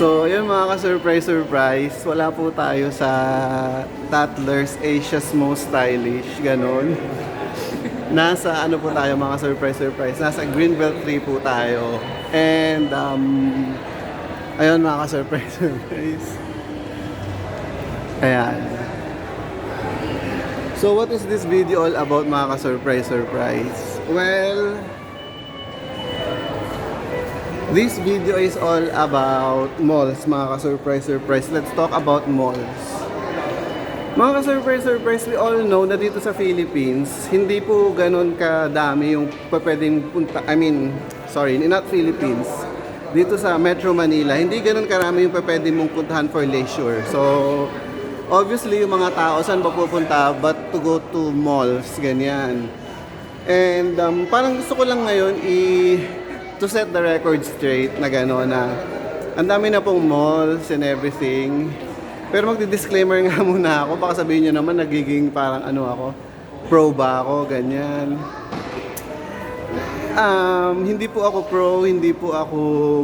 So, yun mga ka-surprise, surprise. Wala po tayo sa Tattlers Asia's Most Stylish, ganon. Nasa ano po tayo mga surprise, surprise. Nasa Greenbelt 3 po tayo. And, um, ayun mga ka-surprise, surprise. Ayan. So, what is this video all about mga ka-surprise, surprise? Well, This video is all about malls, mga ka-surprise, surprise. Let's talk about malls. Mga ka-surprise, surprise, we all know na dito sa Philippines, hindi po ganun kadami yung pwedeng punta, I mean, sorry, not Philippines. Dito sa Metro Manila, hindi ganun karami yung pwedeng mong puntahan for leisure. So, obviously, yung mga tao, saan ba pupunta? But to go to malls, ganyan. And um, parang gusto ko lang ngayon i to set the record straight na gano'n na ang dami na pong malls and everything. Pero magdi-disclaimer nga muna ako. Baka sabihin nyo naman nagiging parang ano ako, pro ba ako, ganyan. Um, hindi po ako pro, hindi po ako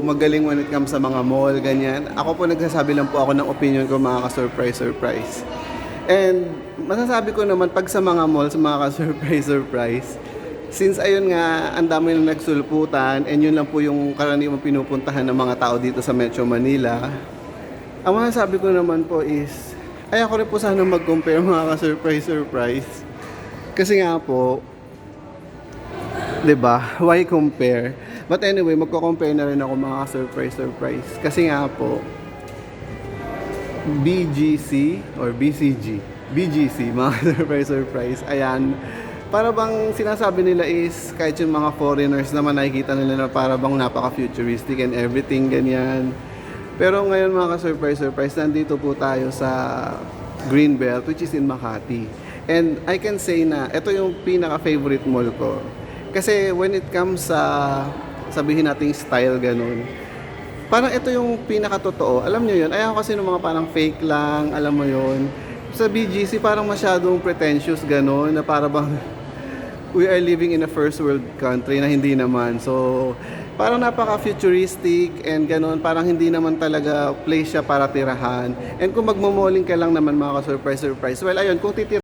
magaling when it comes sa mga mall, ganyan. Ako po nagsasabi lang po ako ng opinion ko mga ka-surprise, surprise. And masasabi ko naman pag sa mga malls, mga ka-surprise, surprise, since ayun nga, ang dami na nagsulputan and yun lang po yung karaniwang pinupuntahan ng mga tao dito sa Metro Manila, ang masasabi ko naman po is, ay ako rin po sana mag-compare mga ka-surprise, surprise. Kasi nga po, 'di ba? Why compare? But anyway, magko-compare na rin ako mga surprise surprise. Kasi nga po BGC or BCG, BGC, mga surprise surprise. Ayan. Para bang sinasabi nila is kahit yung mga foreigners naman nakikita nila na para bang napaka-futuristic and everything ganyan. Pero ngayon mga ka-surprise surprise, nandito po tayo sa Greenbelt which is in Makati. And I can say na ito yung pinaka-favorite mall ko. Kasi when it comes sa sabihin nating style ganun, parang ito yung pinaka-totoo. Alam nyo yun, ayaw kasi ng mga parang fake lang, alam mo yun. Sa BGC parang masyadong pretentious ganun, na para bang we are living in a first world country na hindi naman. So, parang napaka-futuristic and ganun, parang hindi naman talaga place siya para tirahan. And kung magmomoling ka lang naman mga ka-surprise, surprise, well, ayun, kung titira